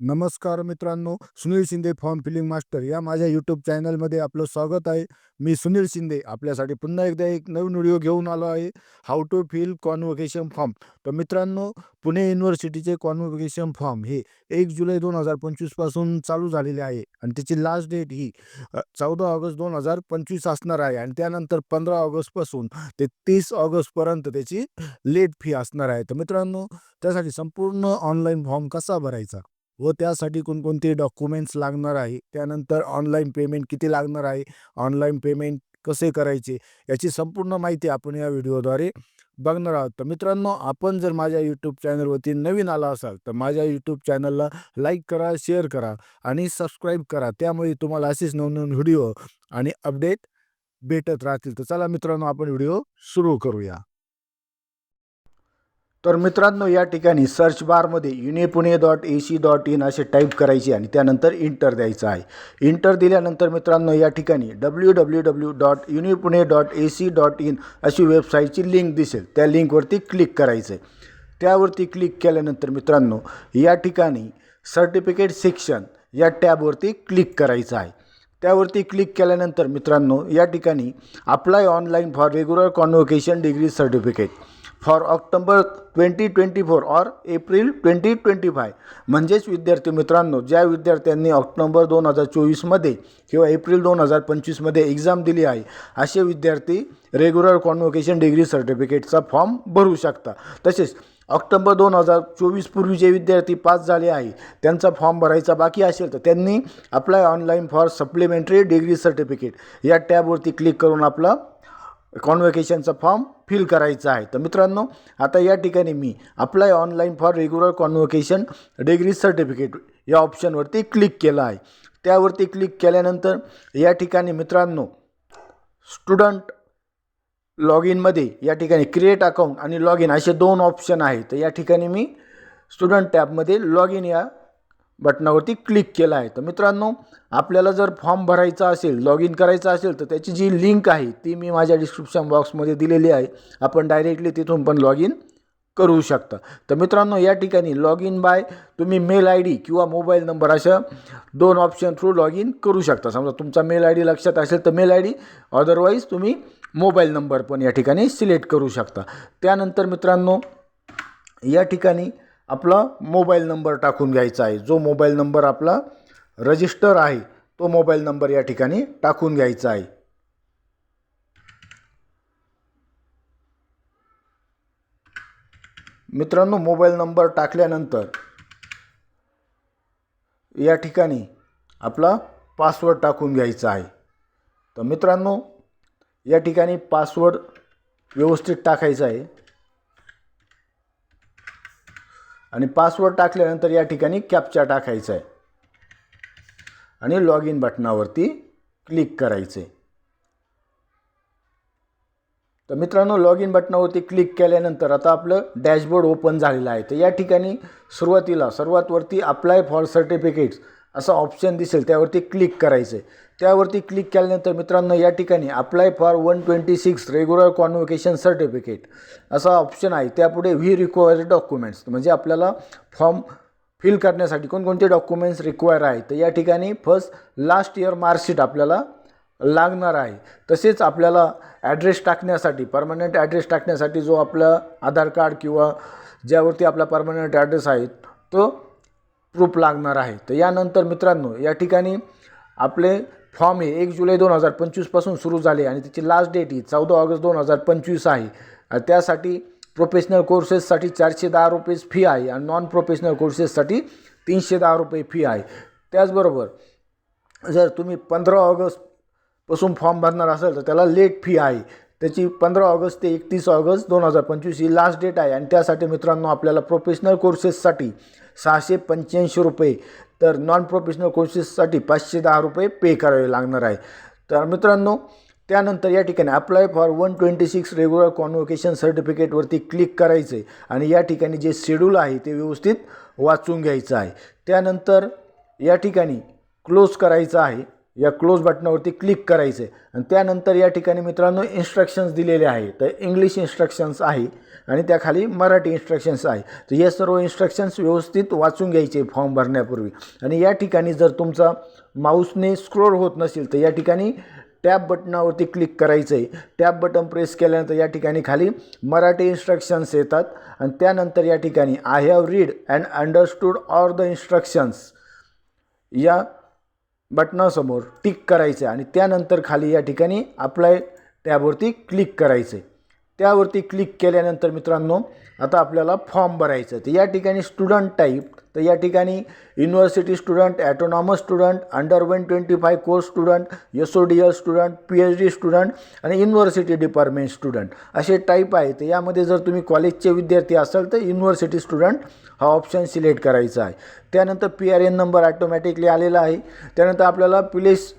नमस्कार मित्रांनो Sunil Shinde form filling master या माझ्या यूट्यूब चॅनलमध्ये आपलं स्वागत आहे. मी सुनील शिंदे आपल्यासाठी पुन्हा एकदा एक नवीन व्हिडिओ घेऊन आलो आहे. How to fill convocation form तर मित्रांनो पुणे युनिव्हर्सिटीचे कॉन्व्होकेशन फॉर्म हे एक जुलै दोन हजार पंचवीसपासून चालू झालेले आहे. आणि त्याची लास्ट डेट ही चौदा ऑगस्ट दोन हजार पंचवीस असणार आहे. आणि त्यानंतर पंधरा ऑगस्टपासून ते तीस ऑगस्टपर्यंत त्याची लेट फी असणार आहे. तर मित्रांनो त्यासाठी संपूर्ण ऑनलाईन फॉर्म कसा भरायचा? व त्यासाठी कोणकोणते डॉक्युमेंट्स लागणार आहे? त्यानंतर ऑनलाईन पेमेंट किती लागणार आहे? ऑनलाईन पेमेंट कसे करायचे? याची संपूर्ण माहिती आपण या व्हिडिओद्वारे बघणार आहोत. तर मित्रांनो आपण जर माझ्या यूट्यूब चॅनलवरती नवीन आला असाल तर माझ्या यूट्यूब चॅनलला लाईक करा शेअर करा आणि सबस्क्राईब करा. त्यामुळे तुम्हाला असेच नवनवीन व्हिडिओ आणि अपडेट भेटत राहतील. तर चला मित्रांनो आपण व्हिडिओ सुरू करूया. तर मित्रांनो या ठिकाणी सर्च बारमध्ये uni Pune dot A C dot in असे टाईप करायचे आणि त्यानंतर इंटर द्यायचं आहे. इंटर दिल्यानंतर मित्रांनो या ठिकाणी W W W dot uni Pune dot A C dot in अशी वेबसाईटची लिंक दिसेल. त्या लिंकवरती क्लिक करायचं आहे त्यावरती क्लिक केल्यानंतर मित्रांनो या ठिकाणी सर्टिफिकेट सेक्शन या टॅबवरती क्लिक करायचं आहे. त्यावरती क्लिक केल्यानंतर मित्रांनो या ठिकाणी apply online for regular convocation degree certificate for October twenty twenty four or April twenty twenty five म्हणजेच विद्यार्थी मित्रांनो ज्या विद्यार्थ्यांनी ऑक्टोबर दोन हजार चोवीसमध्ये किंवा एप्रिल दोन हजार पंचवीसमध्ये एक्झाम दिली आहे असे विद्यार्थी रेग्युलर कॉन्व्होकेशन डिग्री सर्टिफिकेटचा फॉर्म भरू शकता. तसेच ऑक्टोबर दोन हजार चोवीस पूर्वी जे विद्यार्थी पास झाले आहे त्यांचा फॉर्म भरायचा बाकी असेल तर त्यांनी apply online for supplementary degree certificate या टॅबवरती क्लिक करून आपला कॉन्व्हकेशनचा फॉर्म फिल करायचा आहे. तर मित्रांनो आता या ठिकाणी मी apply online for regular convocation degree certificate या ऑप्शनवरती क्लिक केलं आहे. त्यावरती क्लिक केल्यानंतर या ठिकाणी मित्रांनो स्टुडंट लॉग इनमध्ये या ठिकाणी क्रिएट अकाउंट आणि लॉग इन असे दोन ऑप्शन आहेत. तर या ठिकाणी मी स्टुडंट टॅबमध्ये लॉग इन या बटनावरती क्लिक केलं आहे. तर मित्रांनो आपल्याला जर फॉर्म भरायचा असेल लॉग इन करायचं असेल तर त्याची जी लिंक आहे ती मी माझ्या डिस्क्रिप्शन बॉक्समध्ये दिलेली आहे. आपण डायरेक्टली तिथून पण लॉग इन करू शकता. तर मित्रांनो या ठिकाणी लॉग इन बाय तुम्ही मेल आय डी किंवा मोबाईल नंबर अशा दोन ऑप्शन थ्रू लॉग इन करू शकता. समजा तुमचा मेल आय डी लक्षात असेल तर मेल आय डी अदरवाईज तुम्ही मोबाईल नंबर पण या ठिकाणी सिलेक्ट करू शकता. त्यानंतर मित्रांनो या ठिकाणी आपला मोबाईल नंबर टाकून घ्यायचा आहे. जो मोबाईल नंबर आपला रजिस्टर आहे तो मोबाईल नंबर या ठिकाणी टाकून घ्यायचा आहे. मित्रांनो मोबाईल नंबर टाकल्यानंतर या ठिकाणी आपला पासवर्ड टाकून घ्यायचा आहे. तर मित्रांनो या ठिकाणी पासवर्ड व्यवस्थित टाकायचा आहे. आणि पासवर्ड टाकल्यानंतर या ठिकाणी कॅप्चा टाकायचा आहे आणि लॉग इन बटनावरती क्लिक करायचे. तर मित्रांनो लॉग इन बटनावरती क्लिक केल्यानंतर आता आपलं डॅशबोर्ड ओपन झालेलं आहे. तर या ठिकाणी सुरुवातीला सर्वात वरती अप्लाय फॉर सर्टिफिकेट्स असं ऑप्शन दिसेल त्यावरती क्लिक करायचं आहे त्यावरती क्लिक केल्यानंतर मित्रांनो या ठिकाणी apply for one twenty six regular convocation certificate असा ऑप्शन आहे. त्यापुढे व्ही रिक्वायर्ड डॉक्युमेंट्स म्हणजे आपल्याला फॉर्म फिल करण्यासाठी कोणकोणते डॉक्युमेंट्स रिक्वायर आहे. तर या ठिकाणी फर्स्ट लास्ट इयर मार्कशीट आपल्याला लागणार आहे. तसेच आपल्याला ॲड्रेस टाकण्यासाठी परमनंट ॲड्रेस टाकण्यासाठी जो आपला आधार कार्ड किंवा ज्यावरती आपला परमनंट ॲड्रेस आहे तो प्रूफ लागणार आहे. तर यानंतर मित्रांनो या ठिकाणी आपले फॉर्म हे एक जुलै दोन हजार पंचवीसपासून सुरू झाले आणि त्याची लास्ट डेट ही चौदा ऑगस्ट दोन हजार पंचवीस आहे. त्यासाठी प्रोफेशनल कोर्सेससाठी चारशे दहा रुपये फी आहे आणि नॉन प्रोफेशनल कोर्सेससाठी तीनशे दहा रुपये फी आहे. त्याचबरोबर जर तुम्ही पंधरा ऑगस्टपासून फॉर्म भरणार असाल तर त्याला लेट फी आहे. त्याची पंधरा ऑगस्ट ते एकतीस ऑगस्ट दोन हजार पंचवीस ही लास्ट डेट आहे. आणि त्यासाठी मित्रांनो आपल्याला प्रोफेशनल कोर्सेससाठी सहाशे पंच्याऐंशी रुपये तर नॉन प्रोफेशनल कोर्सेससाठी पाचशे दहा रुपये पे करावे लागणार आहे. तर मित्रांनो त्यानंतर या ठिकाणी apply for one twenty six regular convocation सर्टिफिकेटवरती click करायचं आहे आणि या ठिकाणी जे शेड्यूल आहे ते व्यवस्थित वाचून घ्यायचं आहे. त्यानंतर या ठिकाणी क्लोज करायचं आहे. या क्लोज बटनावरती क्लिक करायचं. आहे आणि त्यानंतर या ठिकाणी मित्रांनो इन्स्ट्रक्शन्स दिलेले आहे. तर इंग्लिश इन्स्ट्रक्शन्स आहे आणि त्याखाली मराठी इन्स्ट्रक्शन्स आहे. तर हे सर्व इन्स्ट्रक्शन्स व्यवस्थित वाचून घ्यायचे फॉर्म भरण्यापूर्वी. आणि या ठिकाणी जर तुमचा माऊसने स्क्रोल होत नसेल तर या ठिकाणी टॅब बटनावरती क्लिक करायचं आहे टॅब बटन प्रेस केल्यानंतर या ठिकाणी खाली मराठी इन्स्ट्रक्शन्स येतात. आणि त्यानंतर या ठिकाणी I have read and understood or the instructions या बटनासमोर टिक करायचं आणि त्यानंतर खाली या ठिकाणी अप्लाय टॅबवरती क्लिक करायचं. आहे त्यावरती क्लिक केल्यानंतर मित्रांनो आता आपल्याला फॉर्म भरायचं आहे. तर या ठिकाणी स्टुडंट टाईप तर या ठिकाणी university student autonomous student under one twenty five course student S O D L student P H D student आणि युनिव्हर्सिटी डिपार्टमेंट स्टुडंट असे टाईप आहे. तर यामध्ये जर तुम्ही कॉलेजचे विद्यार्थी असाल तर युनिव्हर्सिटी स्टुडंट हा ऑप्शन सिलेक्ट करायचा आहे. त्यानंतर P R N number automatically आलेला आहे. त्यानंतर आपल्याला place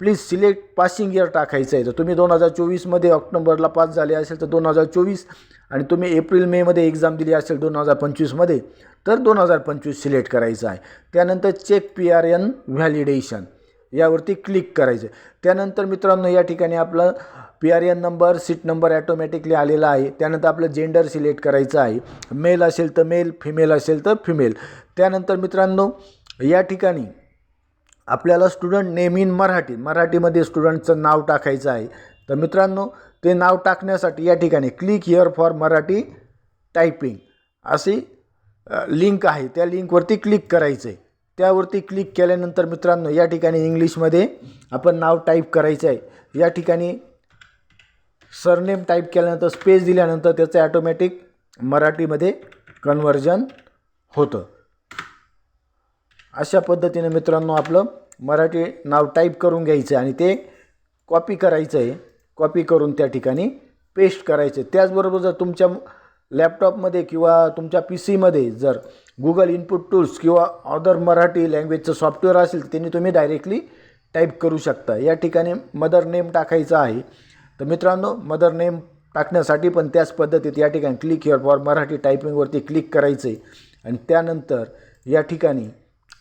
please select passing year टाकायचं आहे. तर तुम्ही दोन हजार चोवीसमध्ये ऑक्टोबरला पास झाले असेल तर दोन हजार चोवीस आणि तुम्ही एप्रिल मेमध्ये एक्झाम दिली असेल दोन हजार पंचवीसमध्ये तर दोन हजार पंचवीस सिलेक्ट करायचं आहे. त्यानंतर check P R N validation यावरती क्लिक करायचं. त्यानंतर मित्रांनो या ठिकाणी आपलं P R N number seat number automatically आलेला आहे. त्यानंतर आपलं जेंडर सिलेक्ट करायचं आहे. मेल असेल तर मेल फिमेल असेल तर फिमेल. त्यानंतर मित्रांनो या ठिकाणी आपल्याला स्टुडंट नेम इन मराठी मराठीमध्ये स्टुडंटचं नाव टाकायचं आहे. तर मित्रांनो ते नाव टाकण्यासाठी या ठिकाणी click here for Marathi typing अशी लिंक आहे. त्या लिंकवरती क्लिक करायचं आहे त्यावरती क्लिक केल्यानंतर मित्रांनो या ठिकाणी इंग्लिशमध्ये आपण नाव टाईप करायचं आहे या ठिकाणी सरनेम टाईप केल्यानंतर स्पेस दिल्यानंतर त्याचं ॲटोमॅटिक मराठीमध्ये कन्वर्जन होतं. अशा पद्धतीने मित्रांनो आपलं मराठी नाव टाईप करून घ्यायचं आहे आणि ते कॉपी करायचं आहे. कॉपी करून त्या ठिकाणी पेस्ट करायचं आहे. त्याचबरोबर जर तुमच्या लॅपटॉपमध्ये किंवा तुमच्या पी सीमध्ये जर गुगल इनपुट टूल्स किंवा अदर मराठी लँग्वेजचं सॉफ्टवेअर असेल तर त्यांनी तुम्ही डायरेक्टली टाईप करू शकता. या ठिकाणी मदर नेम टाकायचं आहे. तर मित्रांनो मदर नेम टाकण्यासाठी पण त्याच पद्धतीत या ठिकाणी क्लिक हिअर फॉर मराठी टायपिंगवरती क्लिक करायचं आहे आणि त्यानंतर या ठिकाणी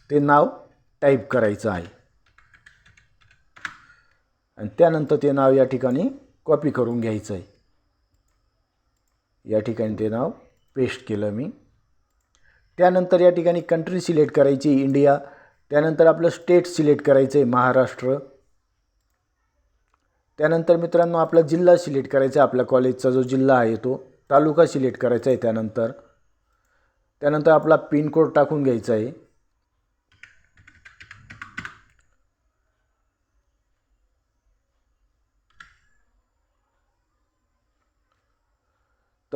ते नाव टाईप करायचं आहे. आणि त्यानंतर ते नाव या ठिकाणी कॉपी करून घ्यायचं आहे. या ठिकाणी ते नाव पेस्ट केलं मी. त्यानंतर या ठिकाणी कंट्री सिलेक्ट करायची इंडिया त्यानंतर आपलं स्टेट सिलेक्ट करायचं आहे महाराष्ट्र. त्यानंतर मित्रांनो आपला जिल्हा सिलेक्ट करायचा आहे. आपल्या कॉलेजचा जो जिल्हा आहे तो तालुका सिलेक्ट करायचा आहे त्यानंतर. त्यानंतर आपला पिनकोड टाकून घ्यायचा आहे.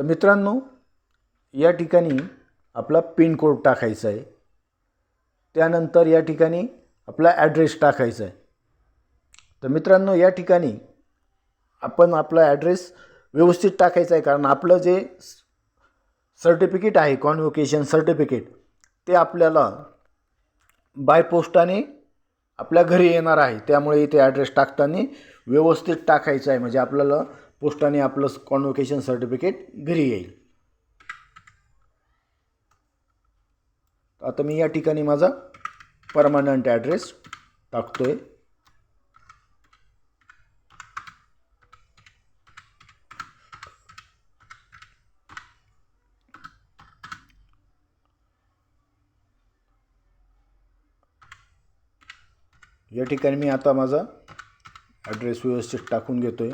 तर मित्रांनो या ठिकाणी आपला पिनकोड टाकायचा आहे. त्यानंतर या ठिकाणी आपला ॲड्रेस टाकायचा आहे. तर मित्रांनो या ठिकाणी आपण आपला ॲड्रेस व्यवस्थित टाकायचा आहे कारण आपलं जे सर्टिफिकेट आहे कॉन्व्होकेशन सर्टिफिकेट ते आपल्याला बाय पोस्टाने आपल्या घरी येणार आहे. त्यामुळे इथे ॲड्रेस टाकताना व्यवस्थित टाकायचं आहे. म्हणजे आपल्याला पोस्टाने आपलं कॉन्व्होकेशन सर्टिफिकेट घरी येईल. आता मी या ठिकाणी माझा परमानंट ॲड्रेस टाकतो आहे या ठिकाणी मी आता माझा ॲड्रेस व्यवस्थित टाकून घेतो आहे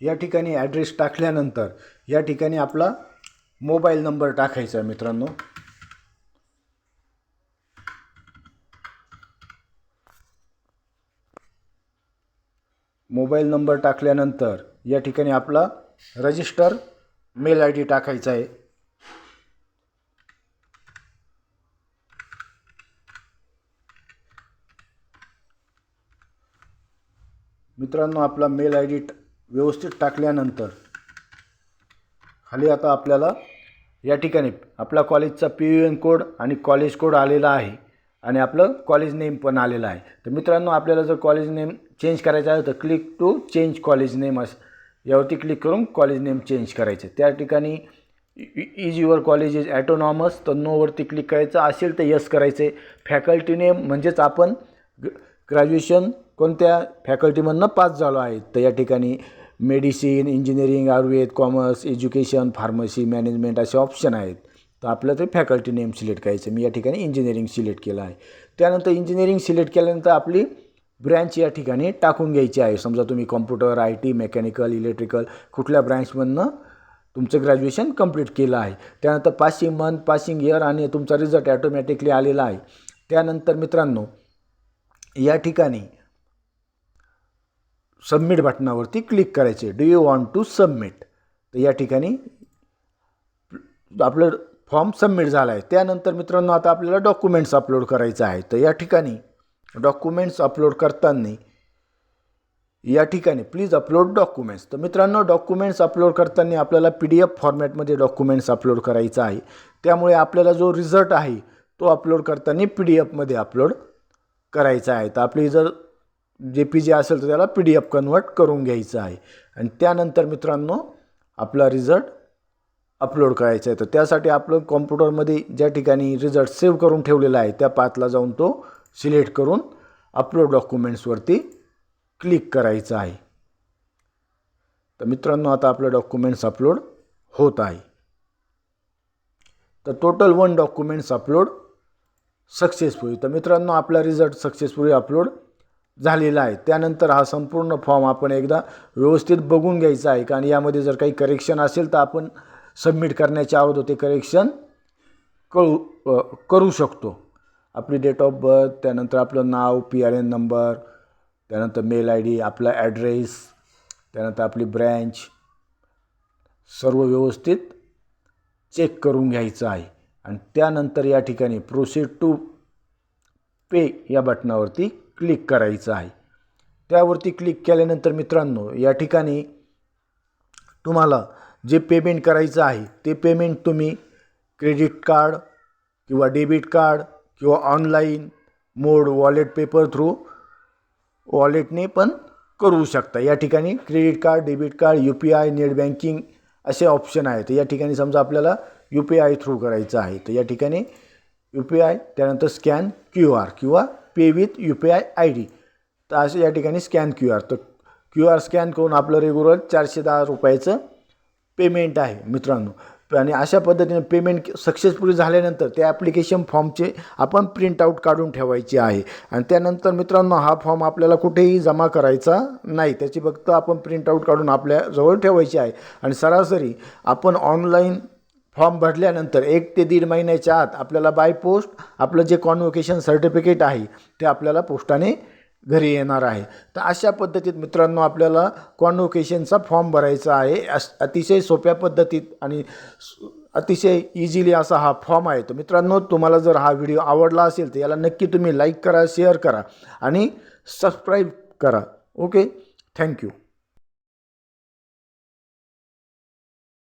या ठिकाणी ॲड्रेस टाकल्यानंतर या ठिकाणी आपला मोबाईल नंबर टाकायचा आहे मित्रांनो. मोबाईल नंबर टाकल्यानंतर या ठिकाणी आपला रजिस्टर मेल आय डी टाकायचा आहे. मित्रांनो आपला मेल आय डी व्यवस्थित टाकल्यानंतर खाली आता आपल्याला या ठिकाणी आपला कॉलेजचा पी यू एन कोड आणि कॉलेज कोड आलेला आहे आणि आपलं कॉलेज नेम पण आलेलं आहे. तर मित्रांनो आपल्याला जर कॉलेज नेम चेंज करायचं आहे तर click to change college name अस यावरती क्लिक करून कॉलेज नेम चेंज करायचं त्या ठिकाणी is your college is autonomous तर नोवरती क्लिक करायचं असेल तर यस करायचं आहे फॅकल्टी नेम म्हणजेच आपण ग्रॅज्युएशन कोणत्या फॅकल्टीमधनं पास झालो आहे तर या ठिकाणी medicine engineering Ayurveda commerce education pharmacy management असे ऑप्शन आहेत. तर आपलं ते फॅकल्टी नेम सिलेक्ट करायचं. मी या ठिकाणी इंजिनिअरिंग सिलेक्ट केलं आहे. त्यानंतर इंजिनिअरिंग सिलेक्ट केल्यानंतर आपली ब्रँच या ठिकाणी टाकून घ्यायची आहे. समजा तुम्ही computer I T mechanical electrical कुठल्या ब्रँचमधनं तुमचं ग्रॅज्युएशन कंप्लीट केलं आहे. त्यानंतर पासिंग मंथ पासिंग इयर आणि तुमचा रिझल्ट ॲटोमॅटिकली आलेला आहे. त्यानंतर मित्रांनो या ठिकाणी सबमिट बटनावरती क्लिक करायचे. Do you want to submit तर या ठिकाणी आपलं फॉर्म सबमिट झाला आहे. त्यानंतर मित्रांनो आता आपल्याला डॉक्युमेंट्स अपलोड करायचं आहे तर या ठिकाणी डॉक्युमेंट्स अपलोड करताना या ठिकाणी प्लीज अपलोड डॉक्युमेंट्स तर मित्रांनो डॉक्युमेंट्स अपलोड करताना आपल्याला पी डी एफ फॉर्मॅटमध्ये डॉक्युमेंट्स अपलोड करायचा आहे. त्यामुळे आपल्याला जो रिझल्ट आहे तो अपलोड करताना पी डी एफमध्ये अपलोड करायचा आहे. तर आपली जर जे पी जे असेल तर त्याला पी डी एफ कन्वर्ट करून घ्यायचं आहे. आणि त्यानंतर मित्रांनो आपला रिझल्ट अपलोड करायचा आहे. तर त्यासाठी आपलं कॉम्प्युटरमध्ये ज्या ठिकाणी रिझल्ट सेव्ह करून ठेवलेला आहे त्या पाथला जाऊन तो सिलेक्ट करून अपलोड डॉक्युमेंट्सवरती क्लिक करायचं आहे. तर मित्रांनो आता आपलं डॉक्युमेंट्स अपलोड होत आहे. तर total one documents upload successfully तर मित्रांनो आपला रिझल्ट सक्सेसफुली अपलोड झालेला आहे. त्यानंतर हा संपूर्ण फॉर्म आपण एकदा व्यवस्थित बघून घ्यायचा आहे. कारण यामध्ये जर काही करेक्शन असेल तर आपण सबमिट करण्याच्या अगोदर ते करेक्शन कळू करू शकतो. आपली डेट ऑफ बर्थ त्यानंतर आपलं नाव पी आर एन नंबर त्यानंतर मेल आय डी आपला ॲड्रेस त्यानंतर आपली ब्रँच सर्व व्यवस्थित चेक करून घ्यायचं आहे. आणि त्यानंतर या ठिकाणी प्रोसीड टू पे या बटनावरती क्लिक करायचं आहे. त्यावरती क्लिक केल्यानंतर मित्रांनो या ठिकाणी तुम्हाला जे पेमेंट करायचं आहे ते पेमेंट तुम्ही क्रेडिट कार्ड किंवा डेबिट कार्ड किंवा online mode wallet paper through वॉलेटने पण करू शकता. या ठिकाणी credit card debit card U P I net banking असे ऑप्शन आहेत. या ठिकाणी समजा आपल्याला यू पी आय थ्रू करायचं आहे तर या ठिकाणी यू पी आय त्यानंतर स्कॅन क्यू आर किंवा pay with U P I I D. तर असे या ठिकाणी स्कॅन क्यू आर. तर क्यू आर स्कॅन करून आपलं रेग्युलर चारशे दहा रुपयाचं पेमेंट आहे मित्रांनो. आणि अशा पद्धतीने पेमेंट सक्सेसफुली झाल्यानंतर त्या ॲप्लिकेशन फॉर्मचे आपण प्रिंटआउट काढून ठेवायचे आहे. आणि त्यानंतर मित्रांनो हा फॉर्म आपल्याला कुठेही जमा करायचा नाही. त्याची फक्त आपण प्रिंटआउट काढून आपल्याजवळ ठेवायची आहे. आणि सरासरी आपण ऑनलाईन फॉर्म भरल्यानंतर एक ते दीड महिन्याच्या आत आपल्याला बाय पोस्ट आपलं जे कॉन्वोकेशन सर्टिफिकेट आहे ते आपल्याला पोस्टाने घरी येणार आहे. तर अशा पद्धतीत मित्रांनो आपल्याला कॉन्वोकेशनचा फॉर्म भरायचा आहे. अतिशय सोप्या पद्धतीत आणि अतिशय इझिली असा हा फॉर्म आहे. तर मित्रांनो तुम्हाला जर हा व्हिडिओ आवडला असेल तर याला नक्की तुम्ही लाईक करा शेअर करा आणि सबस्क्राईब करा. Okay thank you